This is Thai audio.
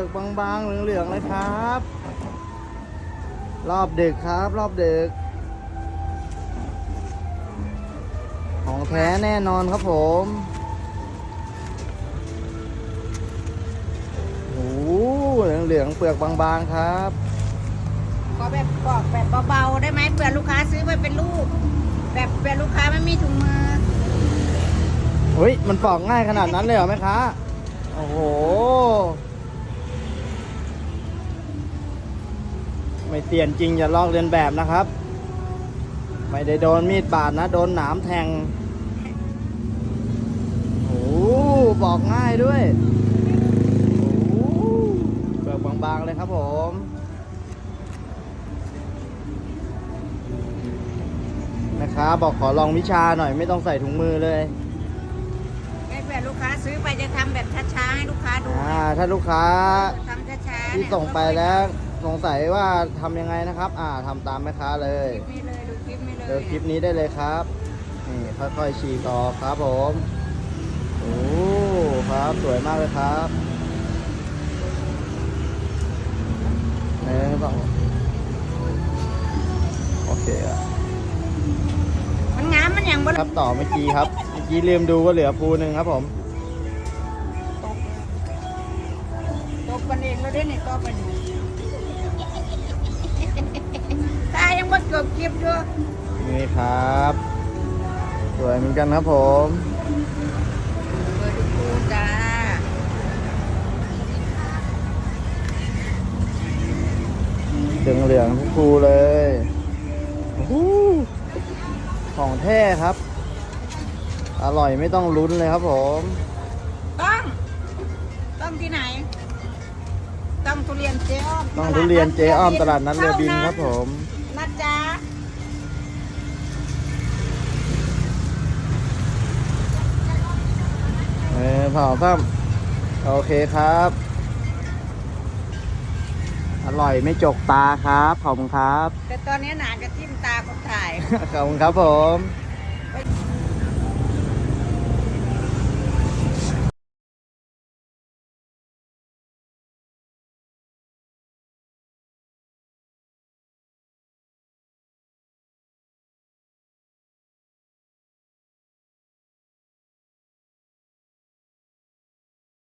ลือกบางๆเหลืองๆเลยครับ รอบดึกครับ รอบดึก ของแท้แน่นอนครับผมโอ้โหเหลืองๆเปลือกบางๆครับขอแบบบอกแบบเบาๆได้ไหมเผื่อลูกค้าซื้อไปเป็นลูก แบบเผื่อลูกค้าไม่มีถุงมือเฮ้ยมันปอกง่ายขนาดนั้นเลยเหรอแม่ค้าโอ้โห ไม่เตียนจริงอย่าลอกเลียนแบบนะครับ ไม่ได้โดนมีดบาดนะ โดนหนามแทงโอ้โหปอกง่ายด้วยโอ้โหเปลือกบางๆเลยครับผมนะครับบอกขอลองวิชาหน่อยไม่ต้องใส่ถุงมือเลยให้เผื่อลูกค้าซื้อไปจะทำแบบช้าๆให้ลูกค้าดูอ่าถ้าลูกค้าทำช้าๆที่เนี่ยส่งไปแล้ว สงสัยว่าทำยังไงนะครับ อ่าทำตามแม่ค้าเลย คลิปนี้เลยดูคลิปนี้เลยเดี๋ยวคลิปนี้ได้เลยครับ นี่ค่อยๆฉีกออกครับผม โอ้ครับสวยมากเลยครับหนึ่งสองโอเคอะมันงามมันอย่างบนครับต่อเมื่อกี้ครับ เมื่อกี้ลืมดูว่าเหลือภูหนึ่งครับผมตกตกกันเองแล้วเด้เนี่ยตกกันเอง มาจบคลิปด้วยนี่ครับ สวยเหมือนกันครับผมเปิดดูคูจ้าเหลืองเหลืองๆทุกภูเลยโอ้โหของแท้ครับ อร่อยไม่ต้องลุ้นเลยครับผม ต้องต้องที่ไหน ต้องทุเรียนเจ๊อ้อมต้องทุเรียนเจ๊อ้อมตลาดนัดเรือบินครับผม เออเผาซ้ำโอเคครับ อร่อยไม่จกตาครับ ขอบคุณครับ แต่ตอนนี้หนานจะทิ่มตาคนถ่าย ขอบคุณครับผมไป